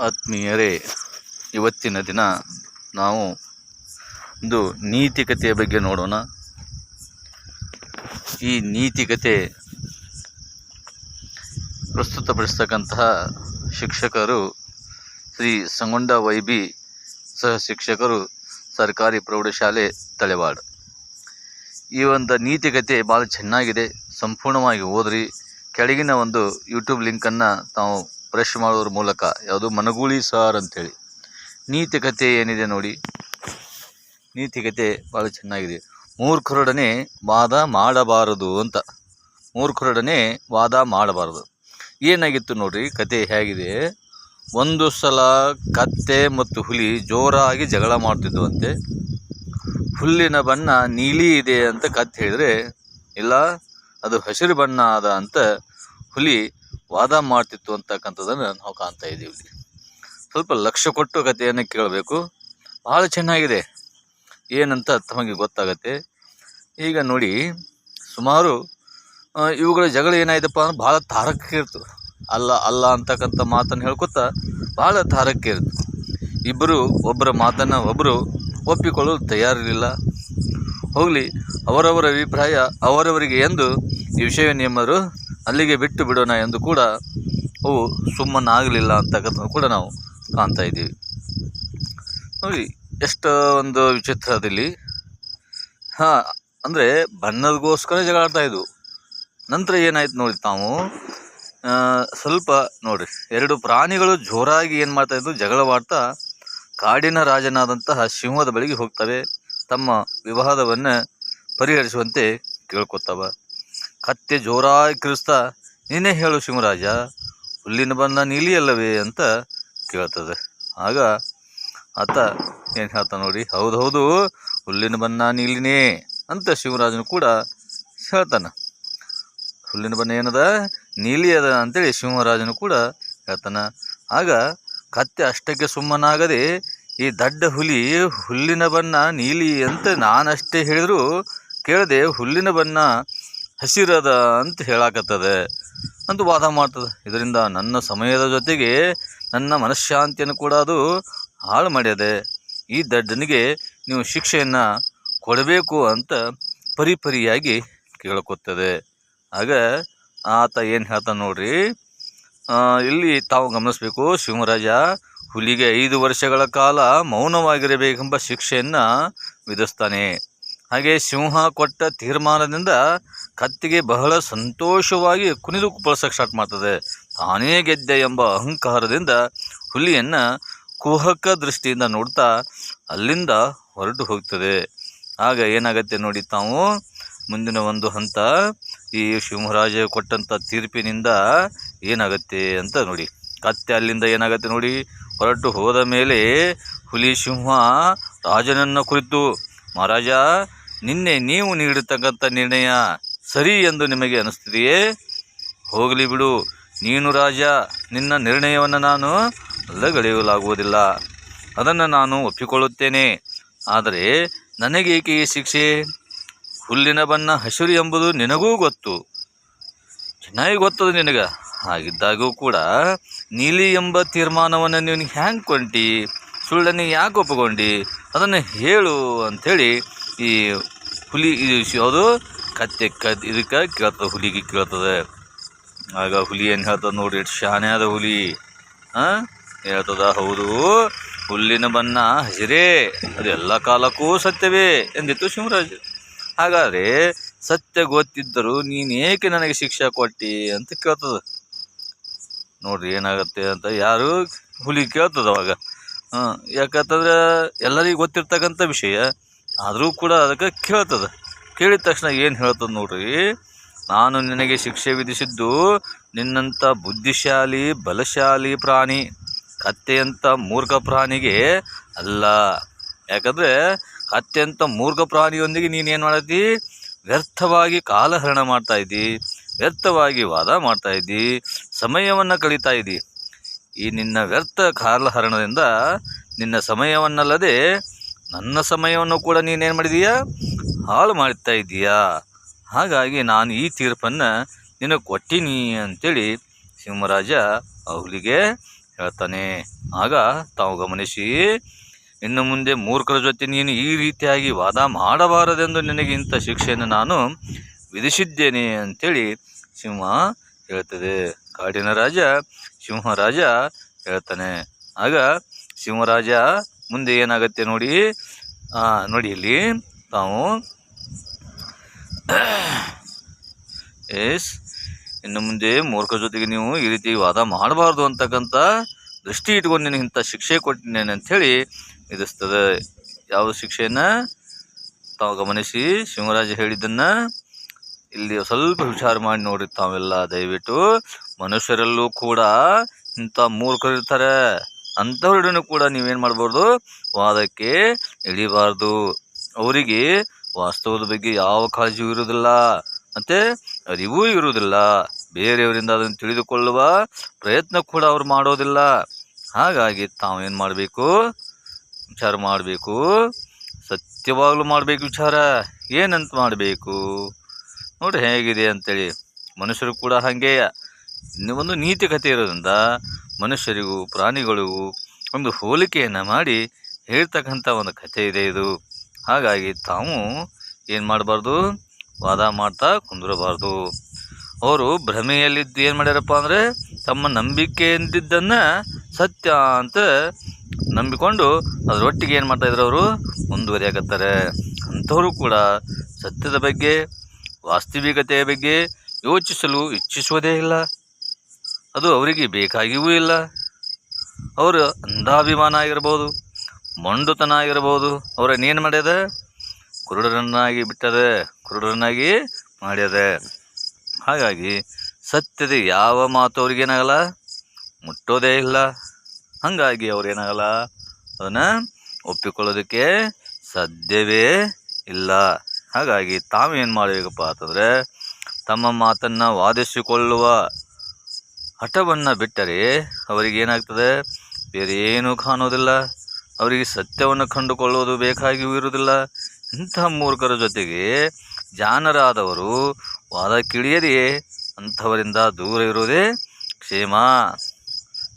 ಆತ್ಮೀಯರೇ, ಇವತ್ತಿನ ದಿನ ನಾವು ಒಂದು ನೀತಿಕತೆಯ ಬಗ್ಗೆ ನೋಡೋಣ. ಈ ನೀತಿಕತೆ ಪ್ರಸ್ತುತಪಡಿಸ್ತಕ್ಕಂತಹ ಶಿಕ್ಷಕರು ಶ್ರೀ ಸಂಗೊಂಡ ವೈ ಬಿ ಸಹ ಶಿಕ್ಷಕರು ಸರ್ಕಾರಿ ಪ್ರೌಢಶಾಲೆ ತಳೆವಾಡ. ಈ ಒಂದು ನೀತಿಕತೆ ಭಾಳ ಚೆನ್ನಾಗಿದೆ. ಸಂಪೂರ್ಣವಾಗಿ ಓದ್ರಿ. ಕೆಳಗಿನ ಒಂದು ಯೂಟ್ಯೂಬ್ ಲಿಂಕನ್ನು ತಾವು ಪ್ರೆಶ್ ಮಾಡೋದ್ರ ಮೂಲಕ ಯಾವುದು ಮನಗೂಳಿ ಸಾರ್ ಅಂಥೇಳಿ ನೀತಿಕತೆ ಏನಿದೆ ನೋಡಿ. ನೀತಿ ಕಥೆ ಭಾಳ ಚೆನ್ನಾಗಿದೆ. ಮೂರ್ಖರೊಡನೆ ವಾದ ಮಾಡಬಾರದು ಅಂತ. ಮೂರ್ಖರೊಡನೆ ವಾದ ಮಾಡಬಾರದು. ಏನಾಗಿತ್ತು ನೋಡ್ರಿ ಕತೆ ಹೇಗಿದೆ? ಒಂದು ಸಲ ಕತ್ತೆ ಮತ್ತು ಹುಲಿ ಜೋರಾಗಿ ಜಗಳ ಮಾಡ್ತಿದ್ದುವಂತೆ ಹುಲ್ಲಿನ ಬಣ್ಣ ನೀಲಿ ಇದೆ ಅಂತ ಕತ್ತೆ ಹೇಳಿದ್ರೆ, ಇಲ್ಲ, ಅದು ಹಸಿರು ಬಣ್ಣ ಅದ ಅಂತ ಹುಲಿ ವಾದ ಮಾಡ್ತಿತ್ತು ಅಂತಕ್ಕಂಥದ್ದನ್ನು ನಾವು ಕಾಣ್ತಾ ಇದ್ದೀವಿ ಸ್ವಲ್ಪ ಲಕ್ಷ್ಯ ಕೊಟ್ಟು ಕಥೆಯನ್ನು ಕೇಳಬೇಕು. ಭಾಳ ಚೆನ್ನಾಗಿದೆ. ಏನಂತ ತಮಗೆ ಗೊತ್ತಾಗತ್ತೆ. ಈಗ ನೋಡಿ, ಸುಮಾರು ಇವುಗಳ ಜಗಳ ಏನಾಯ್ತಪ್ಪ ಅಂದ್ರೆ ಭಾಳ ತಾರಕ್ಕೆ ಇರ್ತು. ಅಲ್ಲ ಅಲ್ಲ ಅಂತಕ್ಕಂಥ ಮಾತನ್ನು ಹೇಳ್ಕೊತಾ ಭಾಳ ತಾರಕ್ಕೆ ಇರ್ತು. ಇಬ್ಬರು ಒಬ್ಬರ ಮಾತನ್ನು ಒಬ್ಬರು ಒಪ್ಪಿಕೊಳ್ಳಲು ತಯಾರಿರಲಿಲ್ಲ. ಹೋಗಲಿ, ಅವರವರ ಅಭಿಪ್ರಾಯ ಅವರವರಿಗೆ ಎಂದು ಈ ವಿಷಯವನ್ನು ಎಂಬರು ಅಲ್ಲಿಗೆ ಬಿಟ್ಟು ಬಿಡೋಣ ಎಂದು ಕೂಡ ಅವು ಸುಮ್ಮನಾಗಲಿಲ್ಲ ಅಂತಕ್ಕಂಥ ಕೂಡ ನಾವು ಕಾಣ್ತಾ ಇದ್ದೀವಿ. ನೋಡಿ, ಎಷ್ಟು ಒಂದು ವಿಚಿತ್ರದಲ್ಲಿ, ಹಾಂ, ಅಂದರೆ ಬಣ್ಣದಗೋಸ್ಕರ ಜಗಳಾಡ್ತಾ ಇದ್ವು. ನಂತರ ಏನಾಯ್ತು ನೋಡಿ ತಾವು ಸ್ವಲ್ಪ ನೋಡಿ ಎರಡು ಪ್ರಾಣಿಗಳು ಜೋರಾಗಿ ಏನು ಮಾಡ್ತಾ ಇದ್ದು ಜಗಳವಾಡ್ತಾ ಕಾಡಿನ ರಾಜನಾದಂತಹ ಸಿಂಹದ ಬಳಿಗೆ ಹೋಗ್ತವೆ, ತಮ್ಮ ವಿವಾದವನ್ನು ಪರಿಹರಿಸುವಂತೆ ಕೇಳ್ಕೊತಾವ ಕತ್ತೆ ಜೋರಾಗಿ ಕಿರಿಸ್ತಾ, ನೀನೇ ಹೇಳು ಸಿಂಹರಾಜ ಹುಲ್ಲಿನ ಬಣ್ಣ ನೀಲಿ ಅಲ್ಲವೇ ಅಂತ ಕೇಳ್ತದೆ. ಆಗ ಆತ ಏನು ಹೇಳ್ತಾನೆ ನೋಡಿ, ಹೌದು ಹೌದು, ಹುಲ್ಲಿನ ಬಣ್ಣ ನೀಲಿನೇ ಅಂತ ಶಿವರಾಜನು ಕೂಡ ಹೇಳ್ತಾನೆ. ಹುಲ್ಲಿನ ಬಣ್ಣ ಏನದ? ನೀಲಿ ಅದ ಅಂತೇಳಿ ಸಿಂಹರಾಜನು ಕೂಡ ಹೇಳ್ತಾನೆ. ಆಗ ಕತ್ತೆ ಅಷ್ಟಕ್ಕೆ ಸುಮ್ಮನಾಗದೆ, ಈ ದಡ್ಡ ಹುಲಿ ಹುಲ್ಲಿನ ಬಣ್ಣ ನೀಲಿ ಅಂತ ನಾನಷ್ಟೇ ಹೇಳಿದರೂ ಕೇಳದೆ, ಹುಲ್ಲಿನ ಬಣ್ಣ ಹಸಿರದ ಅಂತ ಹೇಳಾಕತ್ತದೆ. ಅಂತ ವಾದ ಮಾಡ್ತದೆ. ಇದರಿಂದ ನನ್ನ ಸಮಯದ ಜೊತೆಗೆ ನನ್ನ ಮನಃಶಾಂತಿಯನ್ನು ಕೂಡ ಅದು ಹಾಳು ಮಾಡಿದೆ ಈ ದಡ್ಡನಿಗೆ ನೀವು ಶಿಕ್ಷೆಯನ್ನು ಕೊಡಬೇಕು ಅಂತ ಪರಿಪರಿಯಾಗಿ ಕೇಳ್ಕೊತದೆ ಆಗ ಆತ ಏನು ಹೇಳ್ತಾನೆ ನೋಡ್ರಿ ಇಲ್ಲಿ ತಾವು ಗಮನಿಸಬೇಕು ಶಿವರಾಜ ಹುಲಿಗೆ ಐದು ವರ್ಷಗಳ ಕಾಲ ಮೌನವಾಗಿರಬೇಕೆಂಬ ಶಿಕ್ಷೆಯನ್ನು ವಿಧಿಸ್ತಾನೆ. ಹಾಗೆ ಸಿಂಹ ಕೊಟ್ಟ ತೀರ್ಮಾನದಿಂದ ಕತ್ತಿಗೆ ಬಹಳ ಸಂತೋಷವಾಗಿ ಕುಣಿದು ಬಳಸಕ್ಕೆ ಸ್ಟಾರ್ಟ್ ಮಾಡ್ತದೆ. ತಾನೇ ಗೆದ್ದೆ ಎಂಬ ಅಹಂಕಾರದಿಂದ ಹುಲಿಯನ್ನು ಕುಹಕ ದೃಷ್ಟಿಯಿಂದ ನೋಡ್ತಾ ಅಲ್ಲಿಂದ ಹೊರಟು ಹೋಗ್ತದೆ. ಆಗ ಏನಾಗತ್ತೆ ನೋಡಿ ತಾವು? ಮುಂದಿನ ಒಂದು ಹಂತ, ಈ ಸಿಂಹರಾಜ ಕೊಟ್ಟಂಥ ತೀರ್ಪಿನಿಂದ ಏನಾಗತ್ತೆ ಅಂತ ನೋಡಿ. ಕತ್ತೆ ಅಲ್ಲಿಂದ ಏನಾಗತ್ತೆ ನೋಡಿ? ಹೊರಟು ಹೋದ ಮೇಲೆ ಹುಲಿ ಸಿಂಹ ರಾಜನನ್ನು ಕುರಿತು, ಮಹಾರಾಜ, ನಿನ್ನೆ ನೀವು ನೀಡಿರ್ತಕ್ಕಂಥ ನಿರ್ಣಯ ಸರಿ ಎಂದು ನಿಮಗೆ ಅನಿಸ್ತಿದೆಯೇ? ಹೋಗಲಿ ಬಿಡು. ನೀನು ರಾಜ, ನಿನ್ನ ನಿರ್ಣಯವನ್ನು ನಾನು ಅಲ್ಲಗಳೆಯಲಾಗುವುದಿಲ್ಲ. ಅದನ್ನು ನಾನು ಒಪ್ಪಿಕೊಳ್ಳುತ್ತೇನೆ. ಆದರೆ ನನಗೇಕೆ ಈ ಶಿಕ್ಷೆ? ಹುಲ್ಲಿನ ಬಣ್ಣ ಹಸಿರು ಎಂಬುದು ನಿನಗೂ ಗೊತ್ತು. ಚೆನ್ನಾಗಿ ಗೊತ್ತದ ನಿನಗೆ. ಹಾಗಿದ್ದಾಗೂ ಕೂಡ ನೀಲಿ ಎಂಬ ತೀರ್ಮಾನವನ್ನು ನೀನು ಹ್ಯಾಂಗೆ ಕೊಂಟಿ? ಸುಳ್ಳನ್ನು ಯಾಕೆ ಒಪ್ಪಿಕೊಂಡು? ಅದನ್ನು ಹೇಳು ಅಂಥೇಳಿ ಈ ಹುಲಿ ಯಾವುದು ಕತ್ತೆ ಕತ್ ಇದಕ್ಕೆ ಕೇಳ್ತದೆ, ಹುಲಿಗೆ ಕೇಳ್ತದೆ. ಆಗ ಹುಲಿ ಏನು ಹೇಳ್ತದೆ ನೋಡಿ ಎಷ್ಟು ಶಾನೆ ಅದ ಹುಲಿ. ಹಾಂ ಹೇಳ್ತದ, ಹೌದು, ಹುಲ್ಲಿನ ಬಣ್ಣ ಹಸಿರೇ, ಅದು ಎಲ್ಲ ಕಾಲಕ್ಕೂ ಸತ್ಯವೇ ಎಂದಿತ್ತು ಶಿವರಾಜ್. ಹಾಗಾದರೆ ಸತ್ಯ ಗೊತ್ತಿದ್ದರೂ ನೀನೇಕೆ ನನಗೆ ಶಿಕ್ಷೆ ಕೊಟ್ಟಿ ಅಂತ ಕೇಳ್ತದ. ನೋಡ್ರಿ ಏನಾಗುತ್ತೆ ಅಂತ ಯಾರು ಹುಲಿ ಕೇಳ್ತದ ಅವಾಗ. ಹಾಂ ಯಾಕಂತಂದ್ರೆ ಎಲ್ಲರಿಗೂ ಗೊತ್ತಿರ್ತಕ್ಕಂಥ ವಿಷಯ, ಆದರೂ ಕೂಡ ಅದಕ್ಕೆ ಕೇಳ್ತದ. ಕೇಳಿದ ತಕ್ಷಣ ಏನು ಹೇಳ್ತದೆ ನೋಡ್ರಿ? ನಾನು ನಿನಗೆ ಶಿಕ್ಷೆ ವಿಧಿಸಿದ್ದು ನಿನ್ನಂಥ ಬುದ್ಧಿಶಾಲಿ, ಬಲಶಾಲಿ ಪ್ರಾಣಿ ಕತ್ತೆಯಂಥ ಮೂರ್ಖ ಪ್ರಾಣಿಗೆ ಅಲ್ಲ. ಯಾಕಂದರೆ ಅತ್ಯಂತ ಮೂರ್ಖ ಪ್ರಾಣಿಯೊಂದಿಗೆ ನೀನೇನು ಮಾಡತ್ತಿ? ವ್ಯರ್ಥವಾಗಿ ಕಾಲಹರಣ ಮಾಡ್ತಾ ಇದ್ದಿ, ವ್ಯರ್ಥವಾಗಿ ವಾದ ಮಾಡ್ತಾ ಇದ್ದಿ, ಸಮಯವನ್ನು ಕಳೀತಾ ಇದ್ದಿ. ಈ ನಿನ್ನ ವ್ಯರ್ಥ ಕಾಲಹರಣದಿಂದ ನಿನ್ನ ಸಮಯವನ್ನಲ್ಲದೆ ನನ್ನ ಸಮಯವನ್ನು ಕೂಡ ನೀನೇನು ಮಾಡಿದೀಯಾ? ಹಾಳು ಮಾಡ್ತಾ ಇದ್ದೀಯಾ ಹಾಗಾಗಿ ನಾನು ಈ ತೀರ್ಪನ್ನು ನಿನಗೆ ಕೊಟ್ಟಿನಿ ಅಂತೇಳಿ ಸಿಂಹರಾಜ ಅವಳಿಗೆ ಹೇಳ್ತಾನೆ. ಆಗ ತಾವು ಗಮನಿಸಿ, ಇನ್ನು ಮುಂದೆ ಮೂರ್ಖರ ಜೊತೆ ನೀನು ಈ ರೀತಿಯಾಗಿ ವಾದ ಮಾಡಬಾರದೆಂದು ನಿನಗೆ ಇಂಥ ಶಿಕ್ಷೆಯನ್ನು ನಾನು ವಿಧಿಸಿದ್ದೇನೆ ಅಂತೇಳಿ ಸಿಂಹ ಹೇಳ್ತದೆ. ಕಾಡಿನ ರಾಜ ಸಿಂಹರಾಜ ಹೇಳ್ತಾನೆ. ಆಗ ಸಿಂಹರಾಜ ಮುಂದೆ ಏನಾಗತ್ತೆ ನೋಡಿ ನೋಡಿ ಇಲ್ಲಿ ತಾವು ಎಸ್, ಇನ್ನು ಮುಂದೆ ಮೂರ್ಖ ಜೊತೆಗೆ ನೀವು ಈ ರೀತಿ ವಾದ ಮಾಡಬಾರ್ದು ಅಂತಕ್ಕಂಥ ದೃಷ್ಟಿ ಇಟ್ಕೊಂಡು ನಿನಗೆ ಇಂಥ ಶಿಕ್ಷೆ ಕೊಟ್ಟಿದ್ದೇನೆ ಅಂಥೇಳಿ ವಿಧಿಸ್ತದೆ. ಯಾವ ಶಿಕ್ಷೆಯನ್ನ? ತಾವು ಗಮನಿಸಿ, ಶಿವರಾಜ ಹೇಳಿದ್ದನ್ನು ಇಲ್ಲಿ ಸ್ವಲ್ಪ ವಿಚಾರ ಮಾಡಿ ನೋಡ್ರಿ ತಾವೆಲ್ಲ ದಯವಿಟ್ಟು. ಮನುಷ್ಯರಲ್ಲೂ ಕೂಡ ಇಂಥ ಮೂರ್ಖರು ಅಂಥವ್ರೊಡನೆ ಕೂಡ ನೀವೇನು ಮಾಡ್ಬಾರ್ದು? ವಾದಕ್ಕೆ ಇಳಿಬಾರ್ದು. ಅವರಿಗೆ ವಾಸ್ತವದ ಬಗ್ಗೆ ಯಾವ ಕಾಳಜಿಯೂ ಇರುವುದಿಲ್ಲ. ಮತ್ತು ಅರಿವೂ ಇರುವುದಿಲ್ಲ. ಬೇರೆಯವರಿಂದ ಅದನ್ನು ತಿಳಿದುಕೊಳ್ಳುವ ಪ್ರಯತ್ನ ಕೂಡ ಅವ್ರು ಮಾಡೋದಿಲ್ಲ. ಹಾಗಾಗಿ ತಾವೇನು ಮಾಡಬೇಕು? ವಿಚಾರ ಮಾಡಬೇಕು. ಸತ್ಯವಾಗಲೂ ಮಾಡಬೇಕು ವಿಚಾರ. ಏನಂತ ಮಾಡಬೇಕು? ನೋಡಿ ಹೇಗಿದೆ ಅಂತೇಳಿ. ಮನುಷ್ಯರು ಕೂಡ ಹಾಗೆ ಒಂದು ನೀತಿ ಕಥೆ ಇರೋದ್ರಿಂದ ಮನುಷ್ಯರಿಗೂ, ಪ್ರಾಣಿಗಳಿಗೂ ಒಂದು ಹೋಲಿಕೆಯನ್ನು ಮಾಡಿ ಹೇಳ್ತಕ್ಕಂಥ ಒಂದು ಕಥೆ ಇದೆ ಇದು. ಹಾಗಾಗಿ ತಾವು ಏನು ಮಾಡಬಾರ್ದು? ವಾದ ಮಾಡ್ತಾ ಕುಂದಿರಬಾರ್ದು. ಅವರು ಭ್ರಮೆಯಲ್ಲಿದ್ದು ಏನು ಮಾಡ್ಯಾರಪ್ಪ ಅಂದರೆ, ತಮ್ಮ ನಂಬಿಕೆ ಎಂದಿದ್ದನ್ನು ಸತ್ಯ ಅಂತ ನಂಬಿಕೊಂಡು ಅದರೊಟ್ಟಿಗೆ ಏನು ಮಾಡ್ತಾ ಇದ್ರು ಅವರು? ಮುಂದುವರಿಯಾಕತ್ತಾರೆ ಅಂಥವರು ಕೂಡ ಸತ್ಯದ ಬಗ್ಗೆ, ವಾಸ್ತವಿಕತೆಯ ಬಗ್ಗೆ ಯೋಚಿಸಲು ಇಚ್ಛಿಸುವುದೇ ಇಲ್ಲ. ಅದು ಅವರಿಗೆ ಬೇಕಾಗಿಯೂ ಇಲ್ಲ. ಅವರು ಅಂಧಾಭಿಮಾನ ಆಗಿರ್ಬೋದು ಮಂಡುತನ ಆಗಿರ್ಬೋದು ಅವರನ್ನೇನು ಮಾಡ್ಯದ? ಕುರುಡರನ್ನಾಗಿ ಬಿಟ್ಟದೆ, ಕುರುಡರನ್ನಾಗಿ ಮಾಡ್ಯದೆ. ಹಾಗಾಗಿ ಸತ್ಯದ ಯಾವ ಮಾತು ಅವ್ರಿಗೇನಾಗಲ್ಲ? ಮುಟ್ಟೋದೇ ಇಲ್ಲ. ಹಾಗಾಗಿ ಅವ್ರೇನಾಗಲ್ಲ? ಅದನ್ನು ಒಪ್ಪಿಕೊಳ್ಳೋದಕ್ಕೆ ಸಾಧ್ಯವೇ ಇಲ್ಲ. ಹಾಗಾಗಿ ತಾವೇನು ಮಾಡಬೇಕಪ್ಪ ಅಂತಂದರೆ, ತಮ್ಮ ಮಾತನ್ನು ವಾದಿಸಿಕೊಳ್ಳುವ ಹಠವನ್ನು ಬಿಟ್ಟರೆ ಅವರಿಗೆ ಏನಾಗ್ತದೆ? ಬೇರೆ ಏನೂ ಕಾಣೋದಿಲ್ಲ. ಅವರಿಗೆ ಸತ್ಯವನ್ನು ಕಂಡುಕೊಳ್ಳೋದು ಬೇಕಾಗಿಯೂ ಇರುವುದಿಲ್ಲ. ಇಂತಹ ಮೂರ್ಖರ ಜೊತೆಗೆ ಜಾನರಾದವರು ವಾದಕ್ಕಿಳಿಯದೆಯೇ ಅಂಥವರಿಂದ ದೂರ ಇರುವುದೇ ಕ್ಷೇಮ.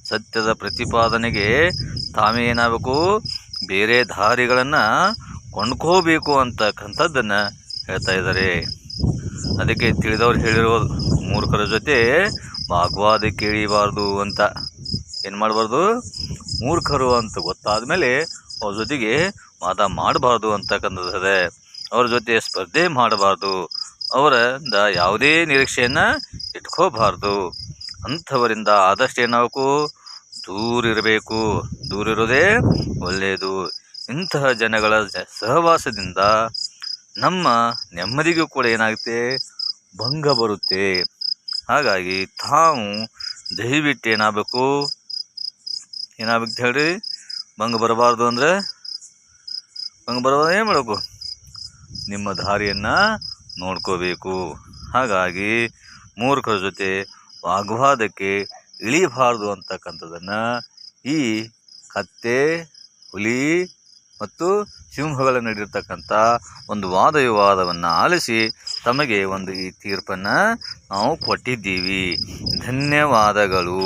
ಸತ್ಯದ ಪ್ರತಿಪಾದನೆಗೆ ತಾವೇ ಏನಾಗಬೇಕು? ಬೇರೆ ದಾರಿಗಳನ್ನು ಕೊಂಡ್ಕೋಬೇಕು ಅಂತಕ್ಕಂಥದ್ದನ್ನು ಹೇಳ್ತಾ ಇದ್ದಾರೆ. ಅದಕ್ಕೆ ತಿಳಿದವ್ರು ಹೇಳಿರೋ ಮೂರ್ಖರ ಜೊತೆ ವಾಗ್ವಾದಕ್ಕೆ ಕೇಳಿಬಾರ್ದು ಅಂತ ಏನು ಮಾಡಬಾರ್ದು? ಮೂರ್ಖರು ಅಂತ ಗೊತ್ತಾದ ಮೇಲೆ ಅವ್ರ ಜೊತೆಗೆ ವಾದ ಮಾಡಬಾರ್ದು ಅಂತಕ್ಕಂಥದ್ದಿದೆ ಅವ್ರ ಜೊತೆ ಸ್ಪರ್ಧೆ ಮಾಡಬಾರ್ದು. ಅವರಿಂದ ಯಾವುದೇ ನಿರೀಕ್ಷೆಯನ್ನು ಇಟ್ಕೋಬಾರ್ದು. ಅಂಥವರಿಂದ ಆದಷ್ಟು ಏನಾಗಬೇಕು? ದೂರಿರಬೇಕು ದೂರಿರೋದೇ ಒಳ್ಳೆಯದು. ಇಂತಹ ಜನಗಳ ಸಹವಾಸದಿಂದ ನಮ್ಮ ನೆಮ್ಮದಿಗೂ ಕೂಡ ಏನಾಗುತ್ತೆ? ಭಂಗ ಬರುತ್ತೆ. ಹಾಗಾಗಿ ತಾವು ದಯವಿಟ್ಟು ಏನಾಗಬೇಕು? ಏನಾಗಬೇಕು ಹೇಳ್ರಿ? ಭಂಗ ಬರಬಾರ್ದು ಅಂದರೆ ಭಂಗ ಬರಬಾರ್ದು ಏನು ಮಾಡಬೇಕು? ನಿಮ್ಮ ದಾರಿಯನ್ನು ನೋಡ್ಕೋಬೇಕು. ಹಾಗಾಗಿ ಮೂರ್ಖರ ಜೊತೆ ವಾಗ್ವಾದಕ್ಕೆ ಇಳಿಬಾರ್ದು ಅಂತಕ್ಕಂಥದ್ದನ್ನು ಈ ಕತ್ತೆ, ಹುಲಿ ಮತ್ತು ಸಿಂಹಗಳ ನಡಿರ್ತಕ್ಕಂಥ ಒಂದು ವಾದ ವಿವಾದವನ್ನು ಆಲಿಸಿ ತಮಗೆ ಒಂದು ಈ ತೀರ್ಪನ್ನು ನಾವು ಕೊಟ್ಟಿದ್ದೀವಿ. ಧನ್ಯವಾದಗಳು.